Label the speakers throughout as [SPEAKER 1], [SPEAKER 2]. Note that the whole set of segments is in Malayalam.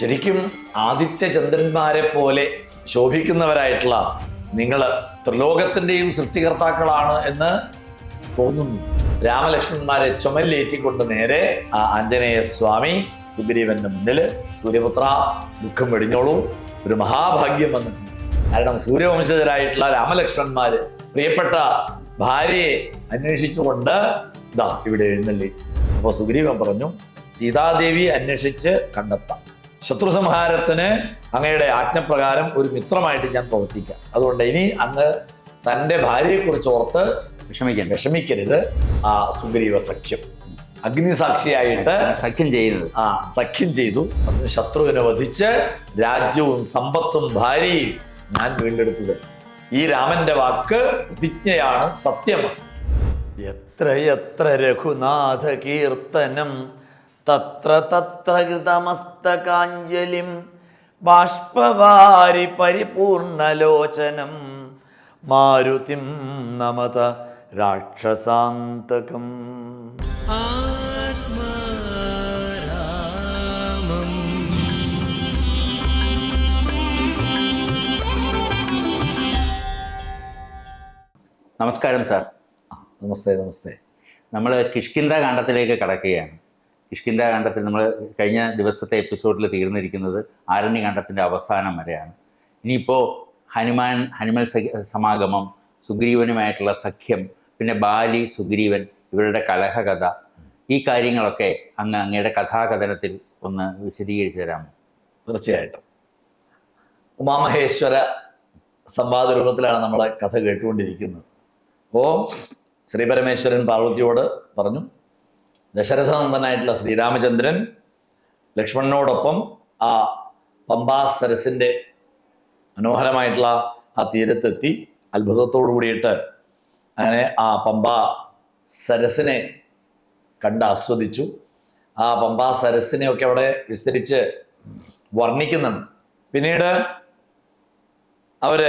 [SPEAKER 1] ശരിക്കും ആദിത്യ ചന്ദ്രന്മാരെ പോലെ ശോഭിക്കുന്നവരായിട്ടുള്ള നിങ്ങൾ ത്രിലോകത്തിന്റെയും സൃഷ്ടികർത്താക്കളാണ് എന്ന് തോന്നുന്നു. രാമലക്ഷ്മണന്മാരെ ചുമലിലേറ്റിക്കൊണ്ട് നേരെ ആ ആഞ്ജനേയ സ്വാമി സുഗ്രീവന്റെ മുന്നിൽ സൂര്യപുത്ര ദുഃഖം വെടിഞ്ഞോളൂ. ഒരു മഹാഭാഗ്യം വന്നിട്ടുണ്ട്. കാരണം സൂര്യവംശജരായിട്ടുള്ള രാമലക്ഷ്മണന്മാര് പ്രിയപ്പെട്ട ഭാര്യയെ അന്വേഷിച്ചുകൊണ്ട് ഇതാ ഇവിടെ എഴുന്നള്ളി. അപ്പോൾ സുഗ്രീവൻ പറഞ്ഞു സീതാദേവി അന്വേഷിച്ച് കണ്ടെത്താം. ശത്രു സംഹാരത്തിന് അങ്ങയുടെ ആജ്ഞപ്രകാരം ഒരു മിത്രമായിട്ട് ഞാൻ പ്രവർത്തിക്കാം. അതുകൊണ്ട് ഇനി അങ്ങ് തന്റെ ഭാര്യയെക്കുറിച്ച് ഓർത്ത്
[SPEAKER 2] വിഷമിക്കാൻ
[SPEAKER 1] വിഷമിക്കരുത്. ആ സുഗ്രീവ സഖ്യം. അഗ്നിസാക്ഷിയായിട്ട്
[SPEAKER 2] സഖ്യം ചെയ്യുന്നത്.
[SPEAKER 1] ആ സഖ്യം ചെയ്തു. അന്ന് ശത്രുവിനെ വധിച്ച് രാജ്യവും സമ്പത്തും ഭാര്യയും ഞാൻ വീണ്ടെടുത്തത്. ഈ രാമന്റെ വാക്ക് പ്രതിജ്ഞയാണ് സത്യമാണ്. എത്ര എത്ര രഘുനാഥ കീർത്തനം തത്ര തത്ര കൃതമസ്തകാഞ്ജലിം ബാഷ്പവാരി പരിപൂർണലോചനം മാരുതിം നമത രാക്ഷസാന്തകം.
[SPEAKER 2] നമസ്കാരം സാർ.
[SPEAKER 1] നമസ്തേ നമസ്തേ.
[SPEAKER 2] നമ്മൾ കിഷ്കിന്ത കാണ്ഡത്തിലേക്ക് കടക്കുകയാണ്. കിഷ്കിന്ത കണ്ടത്തിൽ നമ്മൾ കഴിഞ്ഞ ദിവസത്തെ എപ്പിസോഡിൽ തീർന്നിരിക്കുന്നത് ആരണ്യകാണ്ഡത്തിന്റെ അവസാനം വരെയാണ്. ഇനിയിപ്പോൾ ഹനുമാൻ ഹനുമൽ സമാഗമം സുഗ്രീവനുമായിട്ടുള്ള സഖ്യം പിന്നെ ബാലി സുഗ്രീവൻ ഇവരുടെ കലഹകഥ ഈ കാര്യങ്ങളൊക്കെ അങ്ങ് അങ്ങയുടെ കഥാകഥനത്തിൽ ഒന്ന് വിശദീകരിച്ചു തരാമോ?
[SPEAKER 1] തീർച്ചയായിട്ടും. ഉമാമഹേശ്വര സംവാദ രൂപത്തിലാണ് നമ്മൾ കഥ കേട്ടുകൊണ്ടിരിക്കുന്നത്. അപ്പോൾ ശ്രീപരമേശ്വരൻ പാർവതിയോട് പറഞ്ഞു ദശരഥനന്ദനായിട്ടുള്ള ശ്രീരാമചന്ദ്രൻ ലക്ഷ്മണനോടൊപ്പം ആ പമ്പാ സരസിന്റെ മനോഹരമായിട്ടുള്ള ആ തീരത്തെത്തി അത്ഭുതത്തോടു കൂടിയിട്ട് അങ്ങനെ ആ പമ്പാ സരസിനെ കണ്ട് ആസ്വദിച്ചു. ആ പമ്പാ സരസിനെയൊക്കെ അവിടെ വിസ്തരിച്ച് വർണിക്കുന്നുണ്ട്. പിന്നീട് അവർ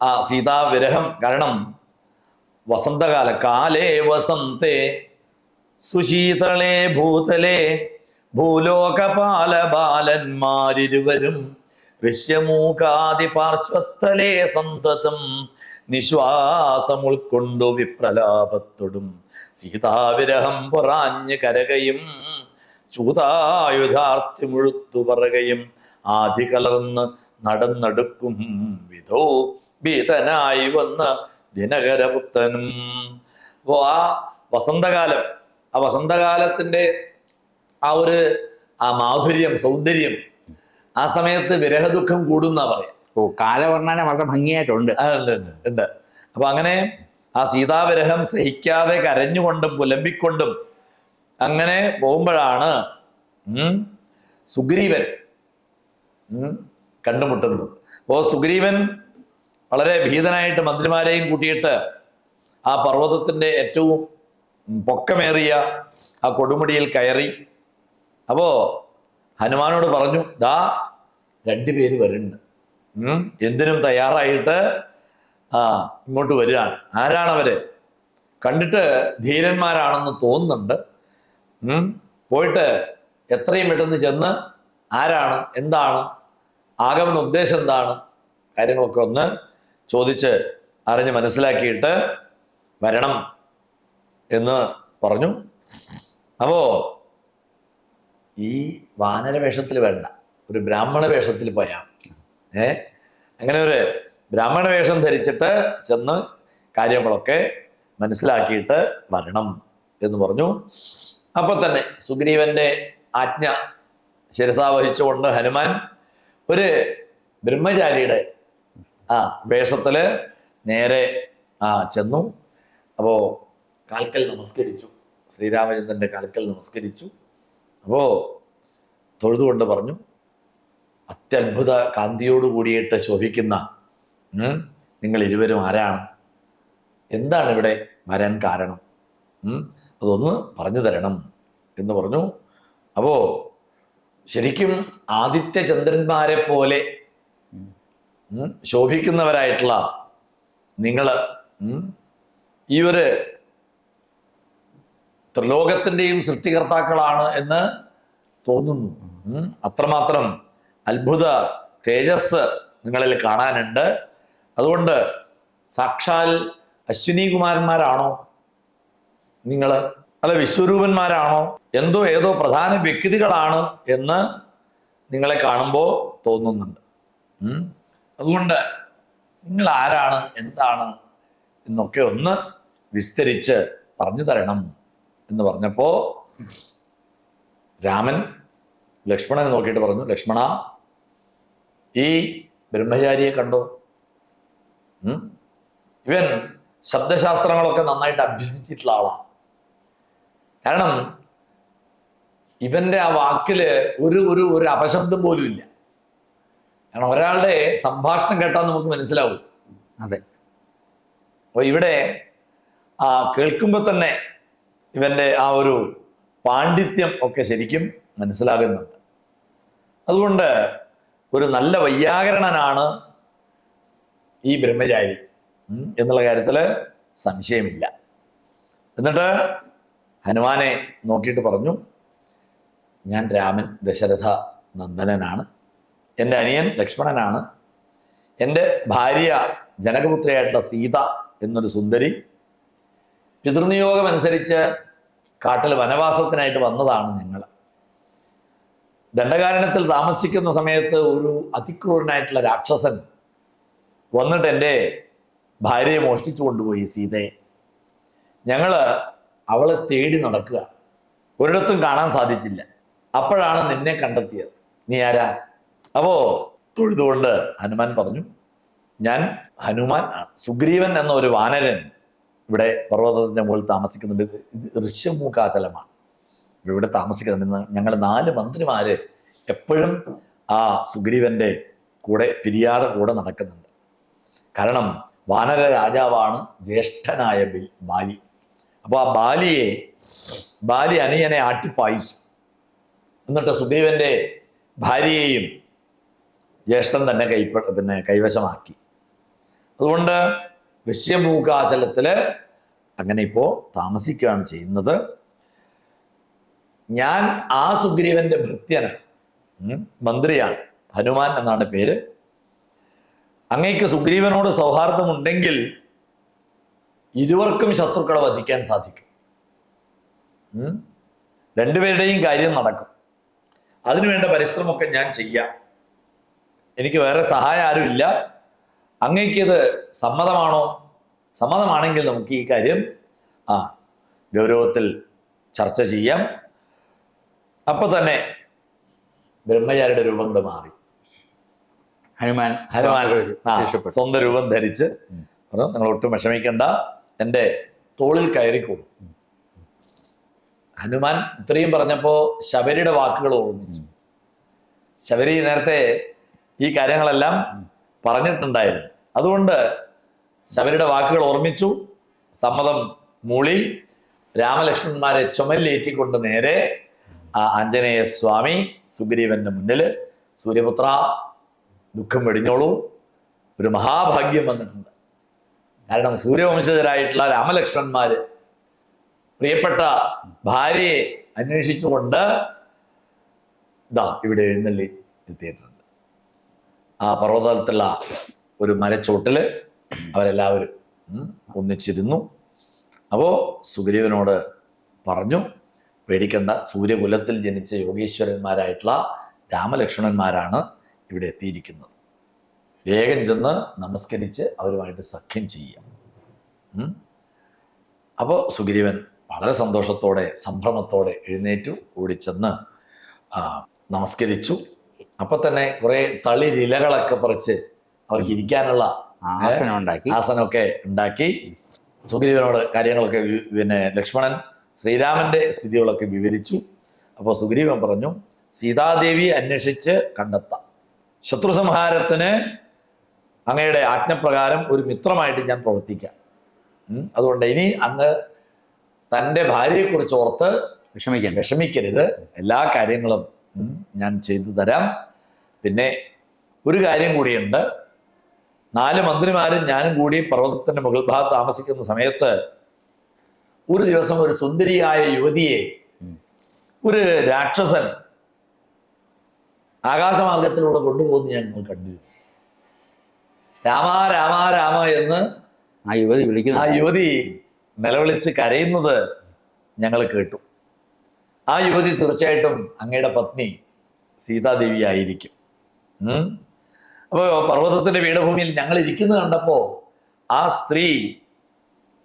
[SPEAKER 1] ആ സീതാവിരഹം കാരണം വസന്തകാല കാലേ വസന്തേ സുശീതളേ ഭൂതലേ ഭൂലോകപാല ബാലന്മാരിരുവരും ഋഷ്യമൂകാതി പാർശ്വസ്ഥലേ സന്തതം നിശ്വാസം ഉൾക്കൊണ്ടു വിപ്രലാപത്തൊടും. സീതാവിരഹം പൊറാഞ്ഞ് കരകയും ചൂതായുധാർത്തി മുഴുത്തു പറകയും ആധി കലർന്ന് നടന്നെടുക്കും വിധോ ഭീതനായി വന്ന് ദിനകരപുത്രനും. അപ്പോ ആ വസന്തകാലം. ആ വസന്തകാലത്തിന്റെ ആ ഒരു ആ മാധുര്യം സൗന്ദര്യം ആ സമയത്ത് വിരഹദുഃഖം കൂടുന്ന പറയാം.
[SPEAKER 2] ഓ കാലവർണന വളരെ ഭംഗിയായിട്ടുണ്ട്.
[SPEAKER 1] ഉണ്ട്, അപ്പൊ അങ്ങനെ ആ സീതാവിരഹം സഹിക്കാതെ കരഞ്ഞുകൊണ്ടും പുലമ്പിക്കൊണ്ടും അങ്ങനെ പോകുമ്പോഴാണ് ഉം, സുഗ്രീവൻ ഉം, കണ്ടുമുട്ടുന്നത്. അപ്പോ സുഗ്രീവൻ വളരെ ഭീതനായിട്ട് മന്ത്രിമാരെയും കൂട്ടിയിട്ട് ആ പർവതത്തിന്റെ ഏറ്റവും പൊക്കമേറിയ ആ കൊടുമുടിയിൽ കയറി. അപ്പോ ഹനുമാനോട് പറഞ്ഞു ദാ രണ്ടുപേര് വരുന്നുണ്ട്. എന്തിനും തയ്യാറായിട്ട് ആ ഇങ്ങോട്ട് വരികയാണ്. ആരാണവര്? കണ്ടിട്ട് ധീരന്മാരാണെന്ന് തോന്നുന്നുണ്ട്. പോയിട്ട് എത്രയും പെട്ടെന്ന് ചെന്ന് ആരാണ് എന്താണ് ആഗമന ഉദ്ദേശം എന്താണ് കാര്യങ്ങളൊക്കെ ഒന്ന് ചോദിച്ച് അറിഞ്ഞ് മനസ്സിലാക്കിയിട്ട് വരണം. എന്ന് പറഞ്ഞു. അപ്പോ ഈ വാനര വേഷത്തിൽ വേണ്ട ഒരു ബ്രാഹ്മണ വേഷത്തിൽ പോയാ ഏ? അങ്ങനെ ഒരു ബ്രാഹ്മണ വേഷം ധരിച്ചിട്ട് ചെന്ന് കാര്യങ്ങളൊക്കെ മനസ്സിലാക്കിയിട്ട് വരണം എന്ന് പറഞ്ഞു. അപ്പൊ തന്നെ സുഗ്രീവന്റെ ആജ്ഞ ശിരസാവഹിച്ചുകൊണ്ട് ഹനുമാൻ ഒരു ബ്രഹ്മചാരിയുടെ ആ വേഷത്തിൽ നേരെ ആ ചെന്നു. അപ്പോ കാൽക്കൽ നമസ്കരിച്ചു. ശ്രീരാമചന്ദ്രന്റെ കാൽക്കൽ നമസ്കരിച്ചു. അപ്പോ തൊഴുതുകൊണ്ട് പറഞ്ഞു അത്യത്ഭുത കാന്തിയോട് കൂടിയിട്ട് ശോഭിക്കുന്ന നിങ്ങൾ ഇരുവരും ആരാണ്? എന്താണ് ഇവിടെ വരാൻ കാരണം? അതൊന്ന് പറഞ്ഞു തരണം. എന്ന് പറഞ്ഞു. അപ്പോ ശരിക്കും ആദിത്യ ചന്ദ്രന്മാരെ പോലെ ശോഭിക്കുന്നവരായിട്ടുള്ള നിങ്ങൾ ഈ ഒരു ത്രിലോകത്തിന്റെയും സൃഷ്ടികർത്താക്കളാണ് എന്ന് തോന്നുന്നു. അത്രമാത്രം അത്ഭുത തേജസ് നിങ്ങളിൽ കാണാനുണ്ട്. അതുകൊണ്ട് സാക്ഷാൽ അശ്വിനി കുമാരന്മാരാണോ നിങ്ങൾ അല്ല വിശ്വരൂപന്മാരാണോ? എന്തോ ഏതോ പ്രധാന വ്യക്തികളാണ് എന്ന് നിങ്ങളെ കാണുമ്പോൾ തോന്നുന്നുണ്ട്. അതുകൊണ്ട് നിങ്ങൾ ആരാണ് എന്താണ് എന്നൊക്കെ ഒന്ന് വിസ്തരിച്ച് പറഞ്ഞു തരണം. എന്ന് പറഞ്ഞപ്പോ രാമൻ ലക്ഷ്മണനെ നോക്കിയിട്ട് പറഞ്ഞു ലക്ഷ്മണ ഈ ബ്രഹ്മചാരിയെ കണ്ടോ? ഇവൻ ശബ്ദശാസ്ത്രങ്ങളൊക്കെ നന്നായിട്ട് അഭ്യസിച്ചിട്ടുള്ള ആളാണ് കാരണം ഇവന്റെ ആ വാക്കിൽ ഒരു ഒരു ഒരു അപശബ്ദം പോലും ഇല്ല. കാരണം ഒരാളുടെ സംഭാഷണം കേട്ടാൽ നമുക്ക് മനസ്സിലാവും.
[SPEAKER 2] അതെ.
[SPEAKER 1] അപ്പൊ ഇവിടെ ആ കേൾക്കുമ്പോൾ തന്നെ ഇവന്റെ ആ ഒരു പാണ്ഡിത്യം ഒക്കെ ശരിക്കും മനസ്സിലാകുന്നുണ്ട്. അതുകൊണ്ട് ഒരു നല്ല വൈയാകരണനാണ് ഈ ബ്രഹ്മചാരി എന്നുള്ള കാര്യത്തിൽ സംശയമില്ല. എന്നിട്ട് ഹനുമാനെ നോക്കിയിട്ട് പറഞ്ഞു ഞാൻ രാമൻ ദശരഥ നന്ദനനാണ്. എന്റെ അനിയൻ ലക്ഷ്മണനാണ്. എന്റെ ഭാര്യ ജനകപുത്രിയായിട്ടുള്ള സീത എന്നൊരു സുന്ദരി പിതൃനിയോഗം അനുസരിച്ച് കാട്ടിൽ വനവാസത്തിനായിട്ട് വന്നതാണ് നിങ്ങൾ ദണ്ഡകാരണത്തിൽ താമസിക്കുന്ന സമയത്ത് ഒരു അതിക്രൂരനായിട്ടുള്ള രാക്ഷസൻ വന്നിട്ട് എന്റെ ഭാര്യയെ മോഷ്ടിച്ചു കൊണ്ടുപോയി സീതയെ. ഞങ്ങൾ അവളെ തേടി നടക്കുക. ഒരിടത്തും കാണാൻ സാധിച്ചില്ല. അപ്പോഴാണ് നിന്നെ കണ്ടെത്തിയത്. നീ ആരാ? അപ്പോ തൊഴുതുകൊണ്ട് ഹനുമാൻ പറഞ്ഞു ഞാൻ ഹനുമാൻ ആണ്. സുഗ്രീവൻ എന്ന ഒരു വാനരൻ ഇവിടെ പർവതത്തിന്റെ മുകളിൽ താമസിക്കുന്നുണ്ട് ഋഷ്യമുഖാചലമാണ് ഇവിടെ താമസിക്കുന്നുണ്ട് ഞങ്ങൾ നാല് മന്ത്രിമാര് എപ്പോഴും ആ സുഗ്രീവന്റെ കൂടെ പിരിയാതെ കൂടെ നടക്കുന്നുണ്ട്. കാരണം വാനര രാജാവാണ് ജ്യേഷ്ഠനായ ബിൽ ബാലി. അപ്പോൾ ആ ബാലിയെ ബാലി അനിയനെ ആട്ടിപ്പായിച്ചു. എന്നിട്ട് സുഗ്രീവന്റെ ഭാര്യയെയും ജ്യേഷ്ഠൻ തന്നെ കൈപ്പ പിന്നെ കൈവശമാക്കി. അതുകൊണ്ട് ഋഷ്യമൂകാചലത്തിൽ അങ്ങനെ ഇപ്പോൾ താമസിക്കുകയാണ് ചെയ്യുന്നത്. ഞാൻ ആ സുഗ്രീവന്റെ ഭൃത്യനാണ് മന്ത്രിയാണ് ഹനുമാൻ എന്നാണ് പേര്. അങ്ങേക്ക് സുഗ്രീവനോട് സൗഹാർദ്ദമുണ്ടെങ്കിൽ ഇരുവർക്കും ശത്രുക്കളെ വധിക്കാൻ സാധിക്കും? രണ്ടുപേരുടെയും കാര്യം നടക്കും. അതിനുവേണ്ട പരിശ്രമമൊക്കെ ഞാൻ ചെയ്യാം. എനിക്ക് വേറെ സഹായം ആരുമില്ല. അങ്ങയ്ക്ക് ഇത് സമ്മതമാണോ? സമ്മതമാണെങ്കിൽ നമുക്ക് ഈ കാര്യം ആ ഗൗരവത്തിൽ ചർച്ച ചെയ്യാം. അപ്പൊ തന്നെ ബ്രഹ്മചാരിയുടെ രൂപം മാറി.
[SPEAKER 2] ഹനുമാൻ
[SPEAKER 1] ഹനുമാൻ സ്വന്തം രൂപം ധരിച്ച് പറഞ്ഞു നിങ്ങൾ ഒട്ടും വിഷമിക്കണ്ട എന്റെ തോളിൽ കയറിക്കോളും ഹനുമാൻ ഇത്രയും പറഞ്ഞപ്പോ ശബരിയുടെ വാക്കുകൾ ഓർമ്മിച്ചു. ശബരി നേരത്തെ ഈ കാര്യങ്ങളെല്ലാം പറഞ്ഞിട്ടുണ്ടായിരുന്നു. അതുകൊണ്ട് ശബരിയുടെ വാക്കുകൾ ഓർമ്മിച്ചു സമ്മതം മൂളി രാമലക്ഷ്മണന്മാരെ ചുമലിലേറ്റിക്കൊണ്ട് നേരെ ആഞ്ജനേയ സ്വാമി സുഗ്രീവന്റെ മുന്നിൽ സൂര്യപുത്ര ദുഃഖം വെടിഞ്ഞോളൂ ഒരു മഹാഭാഗ്യം വന്നിട്ടുണ്ട്. കാരണം സൂര്യവംശജരായിട്ടുള്ള രാമലക്ഷ്മണന്മാര് പ്രിയപ്പെട്ട ഭാര്യയെ അന്വേഷിച്ചുകൊണ്ട് ഇതാ ഇവിടെ എഴുന്നള്ളി എത്തിയിട്ടുണ്ട്. ആ പർവതത്തിലുള്ള ഒരു മരച്ചോട്ടിൽ അവരെല്ലാവരും ഒന്നിച്ചിരുന്നു. അപ്പോ സുഗ്രീവനോട് പറഞ്ഞു പേടിക്കണ്ട സൂര്യകുലത്തിൽ ജനിച്ച യോഗീശ്വരന്മാരായിട്ടുള്ള രാമലക്ഷ്മണന്മാരാണ് ഇവിടെ എത്തിയിരിക്കുന്നത്. വേഗം ചെന്ന് നമസ്കരിച്ച് അവരുമായിട്ട് സഖ്യം ചെയ്യാം. അപ്പോൾ സുഗ്രീവൻ വളരെ സന്തോഷത്തോടെ സംഭ്രമത്തോടെ എഴുന്നേറ്റു ഓടിച്ചെന്ന് നമസ്കരിച്ചു. അപ്പൊ തന്നെ കുറെ തളിരിലകളൊക്കെ പറിച്ച് അവർക്ക് ഇരിക്കാനുള്ള
[SPEAKER 2] ആസനം ഉണ്ടാക്കി.
[SPEAKER 1] ആസനമൊക്കെ ഉണ്ടാക്കി. സുഗ്രീവനോട് കാര്യങ്ങളൊക്കെ പിന്നെ ലക്ഷ്മണൻ ശ്രീരാമന്റെ സ്ഥിതികളൊക്കെ വിവരിച്ചു. അപ്പോൾ സുഗ്രീവൻ പറഞ്ഞു സീതാദേവി അന്വേഷിച്ച് കണ്ടെത്താം. ശത്രു സംഹാരത്തിന് അങ്ങയുടെ ആജ്ഞപ്രകാരം ഒരു മിത്രമായിട്ട് ഞാൻ പ്രവർത്തിക്കാം. അതുകൊണ്ട് ഇനി അങ്ങ് തന്റെ ഭാര്യയെക്കുറിച്ച് ഓർത്ത്
[SPEAKER 2] വിഷമിക്കണ്ട.
[SPEAKER 1] വിഷമിക്കരുത്. എല്ലാ കാര്യങ്ങളും ഞാൻ ചെയ്തു തരാം. പിന്നെ ഒരു കാര്യം കൂടിയുണ്ട്. നാല് മന്ത്രിമാരും ഞാനും കൂടി പർവതത്തിന്റെ മുകൾ ഭാഗത്ത് താമസിക്കുന്ന സമയത്ത് ഒരു ദിവസം ഒരു സുന്ദരിയായ യുവതിയെ ഒരു രാക്ഷസൻ ആകാശമാർഗത്തിലൂടെ കൊണ്ടുപോകുന്ന ഞങ്ങൾ കണ്ടു. രാമ രാമ രാമ എന്ന്
[SPEAKER 2] ആ യുവതി വിളിക്കുന്നു.
[SPEAKER 1] ആ യുവതി നിലവിളിച്ച് കരയുന്നത് ഞങ്ങൾ കേട്ടു. ആ യുവതി തീർച്ചയായിട്ടും അങ്ങയുടെ പത്നി സീതാദേവി ആയിരിക്കും ഉം. അപ്പോ പർവതത്തിന്റെ പീഠഭൂമിയിൽ ഞങ്ങൾ ഇരിക്കുന്നത് കണ്ടപ്പോൾ ആ സ്ത്രീ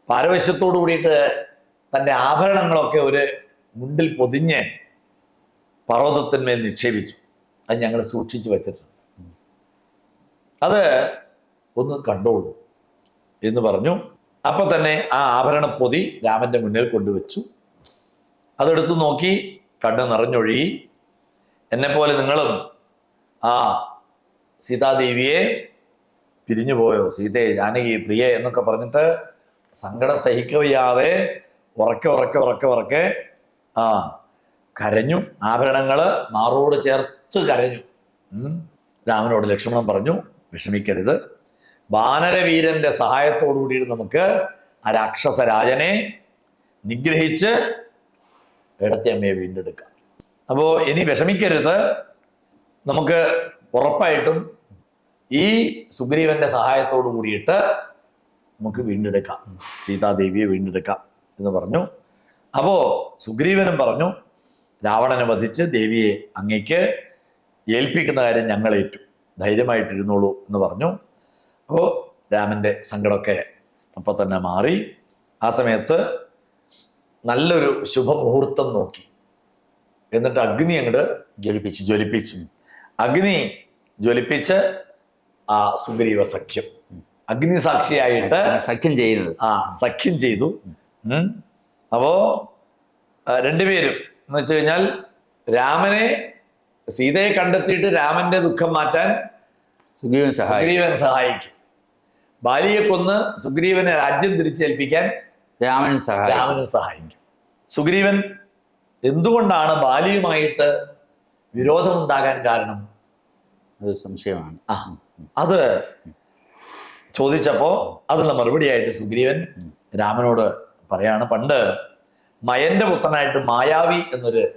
[SPEAKER 1] പാരവശ്യത്തോടു കൂടിയിട്ട് തന്റെ ആഭരണങ്ങളൊക്കെ ഒരു മുണ്ടിൽ പൊതിഞ്ഞ് പർവതത്തിന്മേൽ നിക്ഷേപിച്ചു. അത് ഞങ്ങൾ സൂക്ഷിച്ചു വച്ചിട്ടുണ്ട്. അത് ഒന്ന് കണ്ടോളൂ എന്ന് പറഞ്ഞു. അപ്പൊ തന്നെ ആ ആഭരണ പൊതി രാമന്റെ മുന്നിൽ കൊണ്ടുവച്ചു. അതെടുത്തു നോക്കി കണ്ണ് നിറഞ്ഞൊഴുകി. എന്നെപ്പോലെ നിങ്ങളും ആ സീതാദേവിയെ പിരിഞ്ഞു പോയോ? സീതയെ ജാനകി പ്രിയ എന്നൊക്കെ പറഞ്ഞിട്ട് സങ്കടം സഹിക്കവയ്യാതെ ഉറക്കെ ഉറക്കെ ഉറക്കെ ഉറക്കെ ആ കരഞ്ഞു. ആഭരണങ്ങൾ മാറോട് ചേർത്ത് കരഞ്ഞു. രാമനോട് ലക്ഷ്മണൻ പറഞ്ഞു വിഷമിക്കരുത്. വാനരവീരന്റെ സഹായത്തോടു കൂടി നമുക്ക് ആ രാക്ഷസ രാജനെ നിഗ്രഹിച്ച് ഇടത്തെ അമ്മയെ വീണ്ടെടുക്കാം. അപ്പോൾ ഇനി വിഷമിക്കരുത്. നമുക്ക് ഉറപ്പായിട്ടും ഈ സുഗ്രീവന്റെ സഹായത്തോടു കൂടിയിട്ട് നമുക്ക് വീണ്ടെടുക്കാം. സീതാദേവിയെ വീണ്ടെടുക്കാം എന്ന് പറഞ്ഞു. അപ്പോ സുഗ്രീവനും പറഞ്ഞു രാവണനെ വധിച്ച് ദേവിയെ അങ്ങയ്ക്ക് ഏൽപ്പിക്കുന്ന കാര്യം ഞങ്ങൾ ഏറ്റു. ധൈര്യമായിട്ടിരുന്നോളൂ എന്ന് പറഞ്ഞു. അപ്പോൾ രാമന്റെ സങ്കടമൊക്കെ അപ്പൊ തന്നെ മാറി. ആ സമയത്ത് നല്ലൊരു ശുഭമുഹൂർത്തം നോക്കി. എന്നിട്ട് അഗ്നി അങ്ങോട്ട്
[SPEAKER 2] ജ്വലിപ്പിച്ചു.
[SPEAKER 1] ജ്വലിപ്പിച്ചു. അഗ്നി ജ്വലിപ്പിച്ച് ആ സുഗ്രീവ സഖ്യം. അഗ്നി സാക്ഷിയായിട്ട്
[SPEAKER 2] സഖ്യം ചെയ്തു
[SPEAKER 1] ആ സഖ്യം ചെയ്തു. അപ്പോ രണ്ടുപേരും എന്ന് വെച്ച് കഴിഞ്ഞാൽ രാമനെ സീതയെ കണ്ടെത്തിയിട്ട് രാമന്റെ ദുഃഖം മാറ്റാൻ
[SPEAKER 2] സുഗ്രീവൻ
[SPEAKER 1] സുഗ്രീവൻ സഹായിക്കും. ബാലിയെ കൊന്ന് സുഗ്രീവനെ രാജ്യം തിരിച്ചേൽപ്പിക്കാൻ
[SPEAKER 2] രാമൻ
[SPEAKER 1] രാമനും സഹായിക്കും. സുഗ്രീവൻ എന്തുകൊണ്ടാണ് ബാലിയുമായിട്ട് വിരോധമുണ്ടാകാൻ കാരണം?
[SPEAKER 2] അത് സംശയമാണ്.
[SPEAKER 1] അത് ചോദിച്ചപ്പോ അതിനുള്ള മറുപടിയായിട്ട് സുഗ്രീവൻ രാമനോട് പറയാണ്. പണ്ട് മയന്റെ പുത്രനായിട്ട് മായാവി എന്നൊരു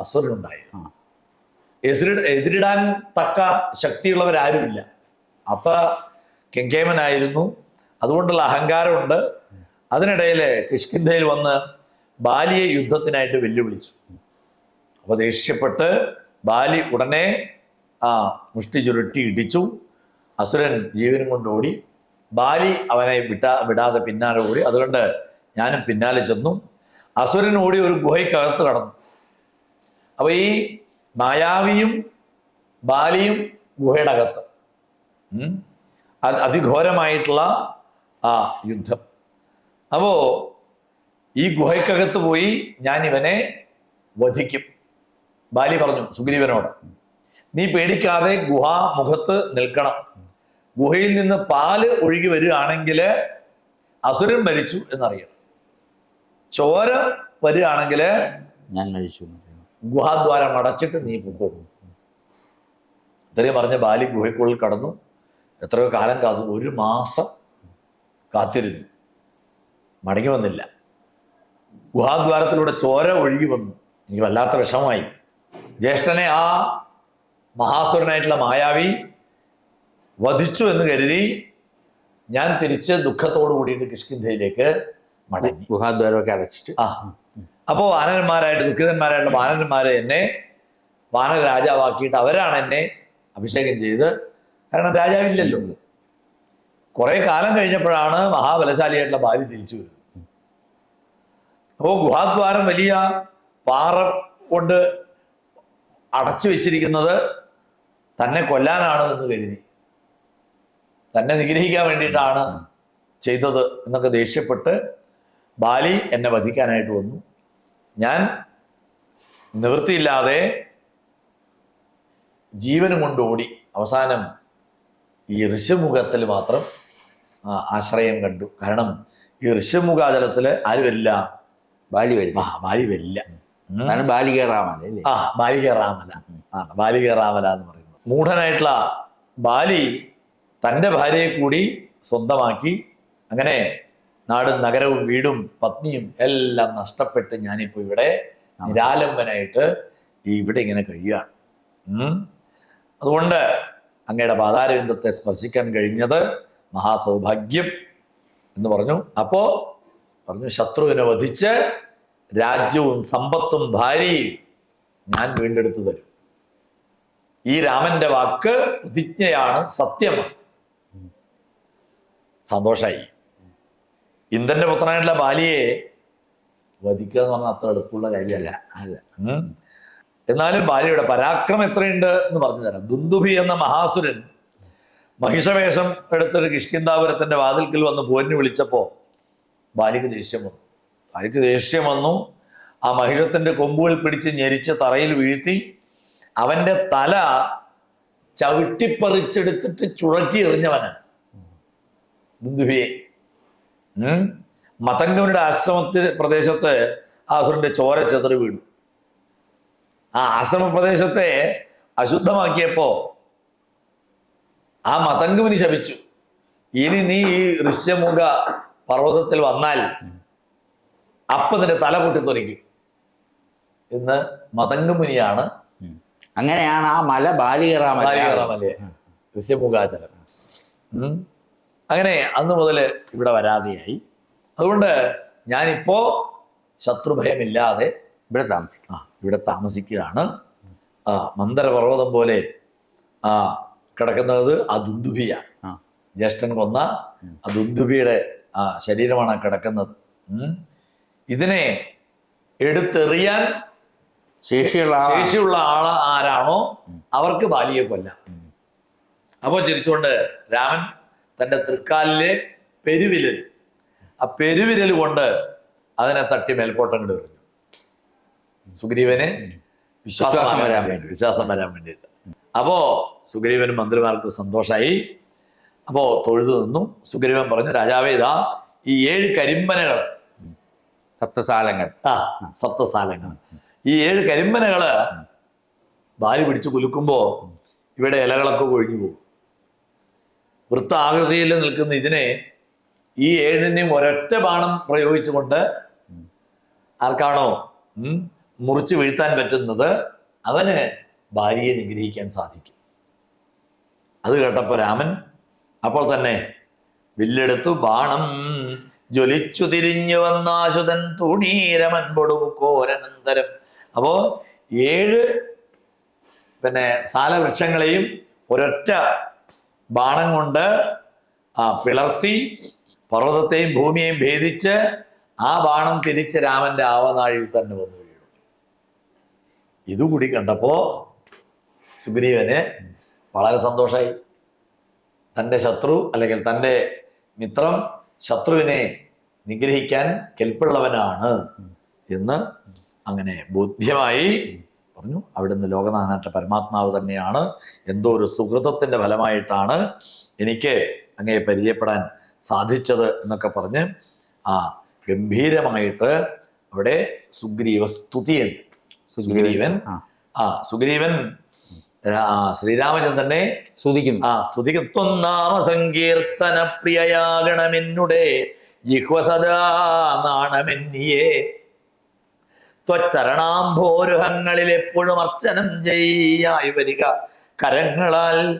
[SPEAKER 2] അസുരനുണ്ടായി.
[SPEAKER 1] എതിരി എതിരിടാൻ തക്ക ശക്തിയുള്ളവരാരുമില്ല. അത്ര കെങ്കേമനായിരുന്നു. അതുകൊണ്ടുള്ള അഹങ്കാരമുണ്ട്. അതിനിടയിൽ കിഷ്കിന്ധയിൽ വന്ന് ബാലിയെ യുദ്ധത്തിനായിട്ട് വെല്ലുവിളിച്ചു. അപ്പൊ ദേഷ്യപ്പെട്ട് ബാലി ഉടനെ ആ മുഷ്ടി ചുരുട്ടി ഇടിച്ചു അസുരൻ ജീവനും കൊണ്ട് ഓടി. ബാലി അവനെ വിട്ടാ വിടാതെ പിന്നാലെ ഓടി. അതുകൊണ്ട് ഞാനും പിന്നാലെ ചെന്നു. അസുരൻ ഓടി ഒരു ഗുഹയ്ക്കകത്ത് കടന്നു. അപ്പോൾ ഈ മായാവിയും ബാലിയും ഗുഹയുടെ അകത്ത്. അത് അതിഘോരമായിട്ടുള്ള ആ യുദ്ധം. അപ്പോൾ ഈ ഗുഹയ്ക്കകത്ത് പോയി ഞാൻ ഇവനെ വധിക്കും. ബാലി പറഞ്ഞു സുഗ്രീവനോട്. നീ പേടിക്കാതെ ഗുഹാമുഖത്ത് നിൽക്കണം. ഗുഹയിൽ നിന്ന് പാൽ ഒഴുകി വരികയാണെങ്കിൽ അസുരൻ മരിച്ചു എന്നറിയണം ചോര വരികയാണെങ്കിൽ
[SPEAKER 2] ഞാൻ മരിച്ചു.
[SPEAKER 1] ഗുഹാദ്വാരം അടച്ചിട്ട് നീ പൊക്കോളൂ. ഇത്രയും പറഞ്ഞ ബാലി ഗുഹയ്ക്കുള്ളിൽ കടന്നു. എത്രയോ കാലം കാത്തു. ഒരു മാസം കാത്തിരുന്നു. മടങ്ങി വന്നില്ല. ഗുഹാദ്വാരത്തിലൂടെ ചോര ഒഴുകി വന്നു. എനിക്ക് വല്ലാത്ത വിഷമമായി. ജ്യേഷ്ഠനെ ആ മഹാസുരനായിട്ടുള്ള മായാവി വധിച്ചു എന്ന് കരുതി ഞാൻ തിരിച്ച് ദുഃഖത്തോടു കൂടിയിട്ട് കിഷ്കിന്ധയിലേക്ക് മടങ്ങി.
[SPEAKER 2] ഗുഹാദ്വാരമൊക്കെ അടച്ചിട്ട്.
[SPEAKER 1] ആ. അപ്പോൾ വാനരന്മാരായിട്ട് ദുഃഖിതന്മാരായിട്ടുള്ള വാനരന്മാരെ എന്നെ വാനര രാജാവാക്കിയിട്ട് അവരാണ് എന്നെ അഭിഷേകം ചെയ്ത്. കാരണം രാജാവില്ലല്ലോ. കുറെ കാലം കഴിഞ്ഞപ്പോഴാണ് മഹാബലശാലിയായിട്ടുള്ള ഭാര്യ തിരിച്ചു വരുന്നത്. അപ്പോൾ ഗുഹാദ്വാരം വലിയ പാറ കൊണ്ട് അടച്ചു വെച്ചിരിക്കുന്നത് തന്നെ കൊല്ലാനാണ് എന്ന് കരുതി. തന്നെ നിഗ്രഹിക്കാൻ വേണ്ടിയിട്ടാണ് ചെയ്തത് എന്നൊക്കെ ദേഷ്യപ്പെട്ട് ബാലി എന്നെ വധിക്കാനായിട്ട് വന്നു. ഞാൻ നിവൃത്തിയില്ലാതെ ജീവനും കൊണ്ട് ഓടി അവസാനം ഈ ഋഷിമുഖത്തിൽ മാത്രം ആശ്രയം കണ്ടു. കാരണം ഈ ഋഷിമുഖാചലത്തിൽ ആര് വരില്ല
[SPEAKER 2] ബാലി വരില്ല.
[SPEAKER 1] ആ ബാലി വരില്ല.
[SPEAKER 2] അതാണ് ബാലിക അല്ലേ?
[SPEAKER 1] ആ ബാലിക റാമല എന്ന് പറയുന്നത്. മൂഢനായിട്ടുള്ള ബാലി തന്റെ ഭാര്യയെ കൂടി സ്വന്തമാക്കി അങ്ങനെ നാടും നഗരവും വീടും പത്നിയും എല്ലാം നഷ്ടപ്പെട്ട് ഞാനിപ്പോ ഇവിടെ നിരാലംബനായിട്ട് ഇവിടെ ഇങ്ങനെ കഴിയുകയാണ്. അതുകൊണ്ട് അങ്ങയുടെ പാതാരവിന്ദത്തെ സ്പർശിക്കാൻ കഴിഞ്ഞത് മഹാസൗഭാഗ്യം എന്ന് പറഞ്ഞു. അപ്പോ പറഞ്ഞു ശത്രുവിനെ വധിച്ച് രാജ്യവും സമ്പത്തും ഭാര്യയും ഞാൻ വീണ്ടെടുത്തു തരും. ഈ രാമന്റെ വാക്ക് പ്രതിജ്ഞയാണ് സത്യമാണ്. സന്തോഷായി. ഇന്ദ്രന്റെ പുത്രനായിട്ടുള്ള ബാലിയെ വധിക്കുക എന്ന് പറഞ്ഞാൽ അത്ര എളുപ്പമുള്ള കാര്യമല്ല.
[SPEAKER 2] അല്ല.
[SPEAKER 1] എന്നാലും ബാലിയുടെ പരാക്രമം എത്രയുണ്ട് എന്ന് പറഞ്ഞു തരാം. ദുന്ദുഭി എന്ന മഹാസുരൻ മഹിഷവേഷം എടുത്തൊരു കിഷ്കിന്താപുരത്തിന്റെ വാതിൽക്കൽ വന്ന് പോരിന് വിളിച്ചപ്പോ ബാലിക്ക് ദേഷ്യം വന്നു. ബാലിക്ക് ദേഷ്യം വന്നു. ആ മഹിഷത്തിന്റെ കൊമ്പുകൾ പിടിച്ച് ഞെരിച്ച് തറയിൽ വീഴ്ത്തി അവന്റെ തല ചവിട്ടിപ്പറിച്ചെടുത്തിട്ട് ചുഴക്കി എറിഞ്ഞവനാണ്. ബിന്ദുവിയെ. ഉം. മതങ്കവരുടെ ആശ്രമത്തിൽ പ്രദേശത്ത് അസുരന്റെ ചോര ചെതറി വീണു. ആ ആശ്രമ പ്രദേശത്തെ അശുദ്ധമാക്കിയപ്പോ ആ മതങ്കവിന് ശപിച്ചു. ഇനി നീ ഈ ഋഷ്യമുഖ പർവതത്തിൽ വന്നാൽ അപ്പൊ നിന്റെ തല പൊട്ടി പൊട്ടിത്തൊലിക്കും എന്ന് മതങ്കമുനിയാണ്
[SPEAKER 2] ഉം. അങ്ങനെയാണ് ആ മല ബാലികറാമല
[SPEAKER 1] ബാലികറാമല്ലേ ഋഷ്യമുഖാചലം ഉം. അങ്ങനെ അന്ന് മുതൽ ഇവിടെ വരാതെയായി. അതുകൊണ്ട് ഞാനിപ്പോ ശത്രുഭയമില്ലാതെ
[SPEAKER 2] ഇവിടെ താമസിക്കും
[SPEAKER 1] ആ ഇവിടെ താമസിക്കുകയാണ്. ആ മന്ദരപർവതം പോലെ ആ കിടക്കുന്നത് ആ
[SPEAKER 2] ദുന്ദുബിയ.
[SPEAKER 1] ജ്യേഷ്ഠൻ കൊന്ന ആ ദുന്ദുബിയുടെ ആ ശരീരമാണ് കിടക്കുന്നത്. ഉം. ഇതിനെ എടുത്തെറിയാൻ
[SPEAKER 2] ശേഷിയുള്ള
[SPEAKER 1] ശേഷിയുള്ള ആൾ ആരാണോ അവർക്ക് ബാലിയെ കൊല്ലാം. അപ്പോൾ ചിരിച്ചുകൊണ്ട് രാമൻ തന്റെ തൃക്കാലിലെ പെരുവിരൽ ആ പെരുവിരൽ കൊണ്ട് അതിനെ തട്ടി മേൽപോട്ടം കൊണ്ട് എറിഞ്ഞു സുഗ്രീവന് വിശ്വാസം വരാൻ വേണ്ടി വിശ്വാസം വരാൻ വേണ്ടിയിട്ട്. അപ്പോ സുഗ്രീവനും മന്ത്രിമാർക്ക് സന്തോഷമായി അപ്പോ തൊഴുതു നിന്നു. സുഗ്രീവൻ പറഞ്ഞു രാജാവേ ഇതാ ഈ ഏഴ് കരിമ്പനകൾ
[SPEAKER 2] സപ്തസാലങ്ങൾ.
[SPEAKER 1] ആ സപ്തസാലങ്ങൾ. ഈ ഏഴ് കരിമ്പനകൾ ഭാര്യ പിടിച്ച് കുലുക്കുമ്പോ ഇവിടെ ഇലകളൊക്കെ കൊഴിഞ്ഞു പോകും. വൃത്ത ആകൃതിയിൽ നിൽക്കുന്ന ഇതിനെ ഈ ഏഴിനെയും ഒരൊറ്റ ബാണം പ്രയോഗിച്ചുകൊണ്ട് ആർക്കാണോ മുറിച്ച് വീഴ്ത്താൻ പറ്റുന്നത് അവന് ഭാര്യയെ നിഗ്രഹിക്കാൻ സാധിക്കും. അത് കേട്ടപ്പോ രാമൻ അപ്പോൾ തന്നെ വില്ലെടുത്തു ബാണം ജ്വലിച്ചു തിരിഞ്ഞു വന്നാശുതൻ തുണീരമൻ പൊടുക്കോരനന്തരം അപ്പോ ഏഴ് പിന്നെ സാലവൃക്ഷങ്ങളെയും ഒരൊറ്റ ബാണം കൊണ്ട് ആ പിളർത്തി പർവതത്തെയും ഭൂമിയെയും ഭേദിച്ച് ആ ബാണം തിരിച്ച് രാമന്റെ ആവനാഴിയിൽ തന്നെ വന്നു വീഴും ഇതുകൂടി കണ്ടപ്പോ സുഗ്രീവന് വളരെ സന്തോഷമായി തന്റെ ശത്രു അല്ലെങ്കിൽ തന്റെ മിത്രം ശത്രുവിനെ നിഗ്രഹിക്കാൻ കെൽപ്പുള്ളവനാണ് എന്ന് അങ്ങനെ ബോധ്യമായി പറഞ്ഞു. അവിടുന്ന് ലോകനാഥനാറ്റ പരമാത്മാവ് തന്നെയാണ്. എന്തോ ഒരു സുഹൃതത്തിന്റെ ഫലമായിട്ടാണ് എനിക്ക് അങ്ങയെ പരിചയപ്പെടാൻ സാധിച്ചത് എന്നൊക്കെ പറഞ്ഞ് ആ ഗംഭീരമായിട്ട് അവിടെ സുഗ്രീവ സ്തുതിയുണ്ട് സുഗ്രീവൻ
[SPEAKER 2] ആ
[SPEAKER 1] സുഗ്രീവൻ ശ്രീരാമചന്ദ്രനെ
[SPEAKER 2] സ്തുതിക്കുന്നു.
[SPEAKER 1] ആ സ്തുതിക്കുന്നു. നാമ സങ്കീർത്തന പ്രിയയാകണമെന്നുടെ ജിഹ്വസദാണമെന്നിയേ നാണമെന്നിയേ. ത്വച്ചരണാംഭോരുഹങ്ങളിൽ എപ്പോഴും അർച്ചനം ചെയ്യായി വരിക. കരങ്ങളാൽ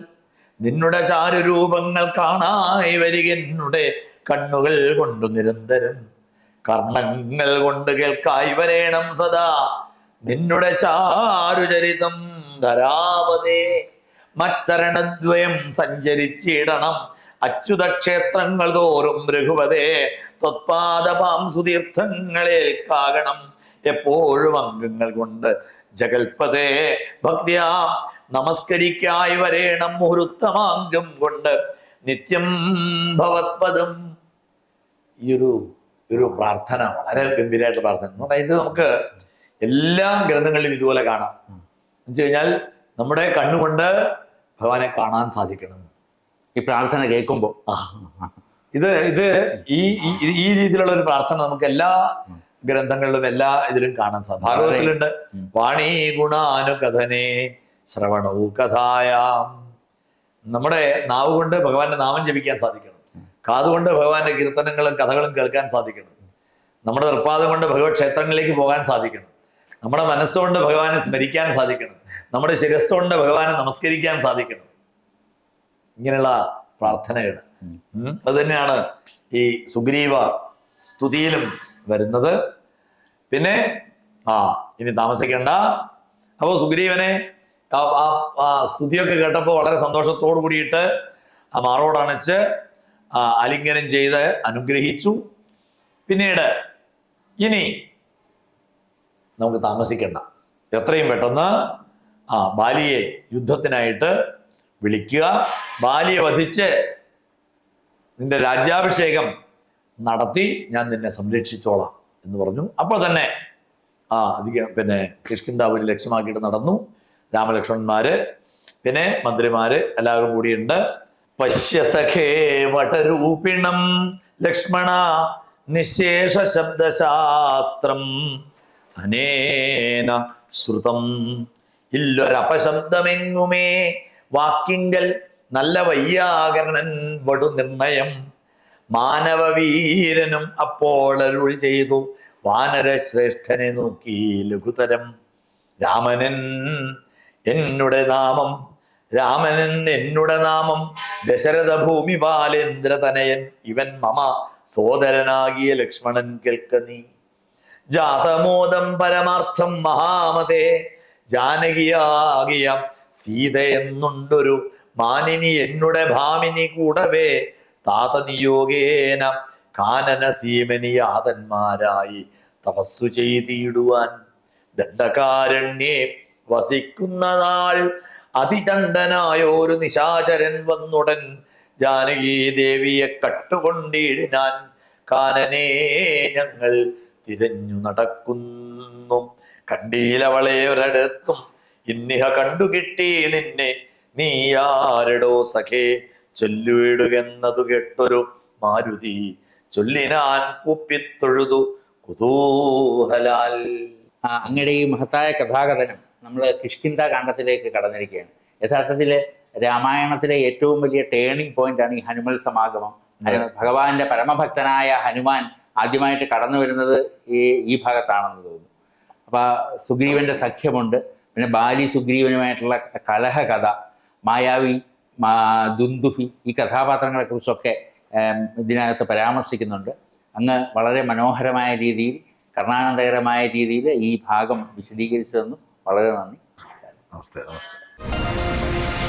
[SPEAKER 1] നിന്നുടെ ചാരുരൂപങ്ങൾ കാണായി വരിക. എന്നുടെ കണ്ണുകൾ കൊണ്ടു നിരന്തരം കർണങ്ങൾ കൊണ്ട് കേൾക്കായി വരേണം സദാ. നിന്നുടെ ചാരുചരിതം ധരാവതേ. മച്ചരണദ്വയം സഞ്ചരിച്ചിടണം. അച്യുത ക്ഷേത്രങ്ങൾ തോറും രഘുപതേ. ത്വത്പാദപാം സുതീർത്ഥങ്ങളേൽക്കാകണം എപ്പോഴും അംഗങ്ങൾ കൊണ്ട്. ജഗൽപതേ ഭക്തിയാ നമസ്കരിക്കായി വരേണം മുഹൂർത്തമാംഗം കൊണ്ട്. നിത്യം ഭവത്പദം. ഈ ഒരു ഒരു പ്രാർത്ഥന വളരെ ഗംഭീരമായിട്ട് പ്രാർത്ഥന. ഇത് നമുക്ക് എല്ലാ ഗ്രന്ഥങ്ങളിലും ഇതുപോലെ കാണാം. എന്ന് കഴിഞ്ഞാൽ നമ്മുടെ കണ്ണുകൊണ്ട് ഭഗവാനെ കാണാൻ സാധിക്കണം.
[SPEAKER 2] ഈ പ്രാർത്ഥന കേൾക്കുമ്പോൾ
[SPEAKER 1] ഇത് ഇത് ഈ ഈ- രീതിയിലുള്ള ഒരു പ്രാർത്ഥന നമുക്ക് എല്ലാ ഗ്രന്ഥങ്ങളിലും എല്ലാ ഇതിലും കാണാൻ സാധിക്കും. ഭാഗവതത്തിലുണ്ട്. വാണി ഗുണാനുകഥനെ ശ്രവണവും കഥായാം. നമ്മുടെ നാവ് കൊണ്ട് ഭഗവാന്റെ നാമം ജപിക്കാൻ സാധിക്കണം. കാതുകൊണ്ട് ഭഗവാന്റെ കീർത്തനങ്ങളും കഥകളും കേൾക്കാൻ സാധിക്കണം. നമ്മുടെ നിർപ്പാദം കൊണ്ട് ഭഗവത് ക്ഷേത്രങ്ങളിലേക്ക് പോകാൻ സാധിക്കണം. നമ്മുടെ മനസ്സുകൊണ്ട് ഭഗവാനെ സ്മരിക്കാൻ സാധിക്കണം. നമ്മുടെ ശിരസ്സുകൊണ്ട് ഭഗവാനെ നമസ്കരിക്കാൻ സാധിക്കണം. ഇങ്ങനെയുള്ള പ്രാർത്ഥനകൾ അതുതന്നെയാണ് അത് തന്നെയാണ് ഈ സുഗ്രീവ സ്തുതിയിലും വരുന്നത്. പിന്നെ ആ ഇനി താമസിക്കേണ്ട. അപ്പോൾ സുഗ്രീവനെ ആ- സ്തുതിയൊക്കെ കേട്ടപ്പോൾ വളരെ സന്തോഷത്തോടു കൂടിയിട്ട് ആ മാറോടണച്ച് ആ ആലിംഗനം ചെയ്ത് അനുഗ്രഹിച്ചു. പിന്നീട് ഇനി നമുക്ക് താമസിക്കണ്ട. എത്രയും പെട്ടെന്ന് ആ ബാലിയെ യുദ്ധത്തിനായിട്ട് വിളിക്കുക. ബാലിയെ വധിച്ച് നിന്റെ രാജ്യാഭിഷേകം നടത്തി ഞാൻ നിന്നെ സംരക്ഷിച്ചോളാം എന്ന് പറഞ്ഞു. അപ്പോൾ തന്നെ ആ അധികം പിന്നെ കിഷ്കിന്താപുരി ലക്ഷ്യമാക്കിയിട്ട് നടന്നു. രാമലക്ഷ്മണന്മാര് പിന്നെ മന്ത്രിമാര് എല്ലാവരും കൂടിയുണ്ട്. പശ്യസഖേ വടരൂപിണം ലക്ഷ്മണ നിശേഷ ശബ്ദശാസ്ത്രം അനേന ശ്രുതം. ഇല്ലൊരപശബ്ദമെങ്ങുമേ? വാക്കിങ്കൽ നല്ല വയ്യാകരണൻ വടു നിർണയം. മാനവവീരനും അപ്പോൾ അരുൾ ചെയ്തു. വാനരശ്രേഷ്ഠനെ നോക്കി ലഘുതരം. രാമനൻ എന്നുടെ നാമം. രാമനൻ എന്നുടെ നാമം. ദശരഥ ഭൂമി ബാലേന്ദ്രതനയൻ. ഇവൻ മമ സോദരനാകിയ ലക്ഷ്മണൻ കേൾക്ക നീ. ജാതമോദം പരമാർത്ഥം മഹാമതേ. ജാനകിയാകിയ സീത എന്നുണ്ടൊരു മാനിനി എന്നുടെ ഭാമിനി കൂടവേ. താത നിയോഗേന കാനന സീമനിയാതന്മാരായി തപസ്സു ചെയ്തിടുവാൻ ദണ്ഡകാരണ്യേ വസിക്കുന്ന നാൾ അതിചണ്ടനായോരു നിശാചരൻ വന്നുടൻ ജാനകീ ദേവിയെ കട്ടുകൊണ്ടിടിനാൻ കാനനെ ഞങ്ങൾ തിരഞ്ഞു നടക്കുന്നു കണ്ടീലവളെ ഒരിടത്തും ഇന്നിഹ കണ്ടു കിട്ടി നിന്നെ. നീ ആരടോ സഖേ? ചൊല്ലുവിടുകെന്നതു കേട്ടൊരു മാരുതി. ചൊല്ലിനാൻ കുപ്പിത്തൊഴുതു കുതൂഹലാൽ.
[SPEAKER 2] അങ്ങയുടെ ഈ മഹത്തായ കഥാകഥനം നമ്മൾ കിഷ്കിന്ത കാണ്ഡത്തിലേക്ക് കടന്നിരിക്കുകയാണ്. യഥാർത്ഥത്തിൽ രാമായണത്തിലെ ഏറ്റവും വലിയ ടേണിംഗ് പോയിന്റ് ആണ് ഈ ഹനുമൽ സമാഗമം. ഭഗവാന്റെ പരമഭക്തനായ ഹനുമാൻ ആദ്യമായിട്ട് കടന്നു വരുന്നത് ഈ ഈ ഭാഗത്താണെന്ന് തോന്നുന്നു. അപ്പൊ സുഗ്രീവന്റെ സഖ്യമുണ്ട്. പിന്നെ ബാലി സുഗ്രീവനുമായിട്ടുള്ള കലഹ കഥ മായാവി മാ ദുന്ദുഭി ഈ കഥാപാത്രങ്ങളെ കുറിച്ചൊക്കെ ഇതിനകത്ത് പരാമർശിക്കുന്നുണ്ട്. അങ്ങ് വളരെ മനോഹരമായ രീതിയിൽ കർണാനന്ദകരമായ രീതിയിൽ ഈ ഭാഗം വിശദീകരിച്ചതെന്നും വളരെ നന്ദി.
[SPEAKER 1] നമസ്തേ നമസ്തേ.